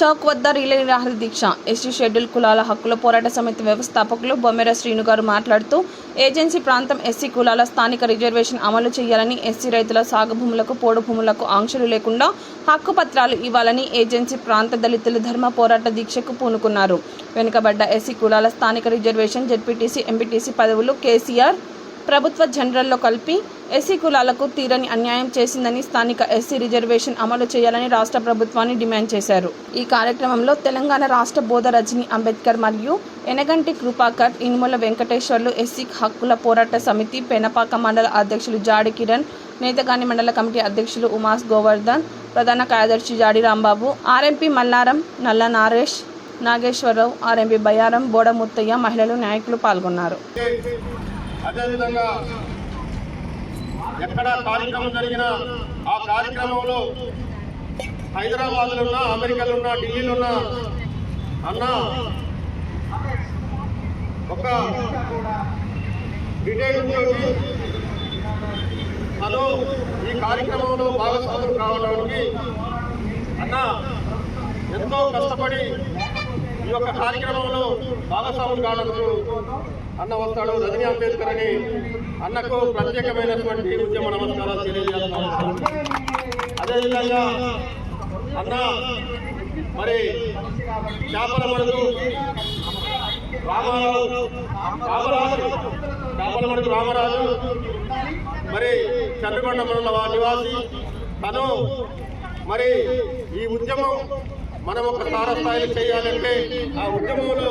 చౌక్ వద్ద రిలే నిరాహార దీక్ష. ST schedule కులాల హక్కుల పోరాట సమితి వ్యవస్థాపకులు బొమ్మెర శ్రీను గారు మాట్లాడుతూ ఏజెన్సీ ప్రాంతం ఎస్సీ కులాల స్థానిక రిజర్వేషన్ అమలు చేయాలని ఎస్సీ రైతుల సాగు భూములకు పోడు భూములకు ఆంక్షలు లేకుండా హక్కు పత్రాలు ఇవ్వాలని ఏజెన్సీ ప్రాంత దళితులు ధర్మ పోరాట దీక్షకు పూనుకున్నారు. వెనుకబడ్డ ఎస్సీ కులాల స్థానిక రిజర్వేషన్ జెడ్పీటీసీ ఎంపీటీసీ పదవులు కేసీఆర్ ప్రభుత్వ జనరల్లో కలిపి ఎస్సీ కులాలకు తీరని అన్యాయం చేసిందని స్థానిక ఎస్సీ రిజర్వేషన్ అమలు చేయాలని రాష్ట్ర ప్రభుత్వాన్ని డిమాండ్ చేశారు. ఈ కార్యక్రమంలో తెలంగాణ రాష్ట్ర బోధ రజని అంబేద్కర్ మరియు ఎనగంటి కృపాకర్ ఇనుముల వెంకటేశ్వర్లు ఎస్సీ హక్కుల పోరాట సమితి పెనపాక మండల అధ్యక్షులు జాడి కిరణ్ నేతగాని మండల కమిటీ అధ్యక్షులు ఉమాస్ గోవర్ధన్ ప్రధాన కార్యదర్శి జాడి రాంబాబు ఆర్ఎంపీ మల్లారం నల్ల నారేష్ నాగేశ్వరరావు ఆర్ఎంపీ బయారం బోడ ముత్తయ్య మహిళలు నాయకులు పాల్గొన్నారు. అదేవిధంగా ఎక్కడ కార్యక్రమం జరిగినా ఆ కార్యక్రమంలో హైదరాబాద్లో ఉన్న అమెరికాలో ఉన్న ఢిల్లీలో ఉన్న అన్న ఒక రిటైల్ ఉద్యోగి తను ఈ కార్యక్రమంలో భాగస్వాములు కావడానికి అన్న ఎంతో కష్టపడి ఈ యొక్క కార్యక్రమంలో భాగస్వాములు కావడానికి అన్న వస్తాడు రజనీ అంబేద్కర్ అని అన్నకు ప్రత్యేకమైనటువంటి ఉద్యమ నమస్కారాలు తెలియజేస్తున్నాను. అదేవిధంగా అన్న మరి చేపల మడుగు రామారావు రామరాజు చేపల మడుగు రామరాజు మరి చంద్రకొండ మండల వారి నివాసి. తను మరి ఈ ఉద్యమం మనం ఒక స్థాయి చేయాలంటే ఆ ఉద్యమంలో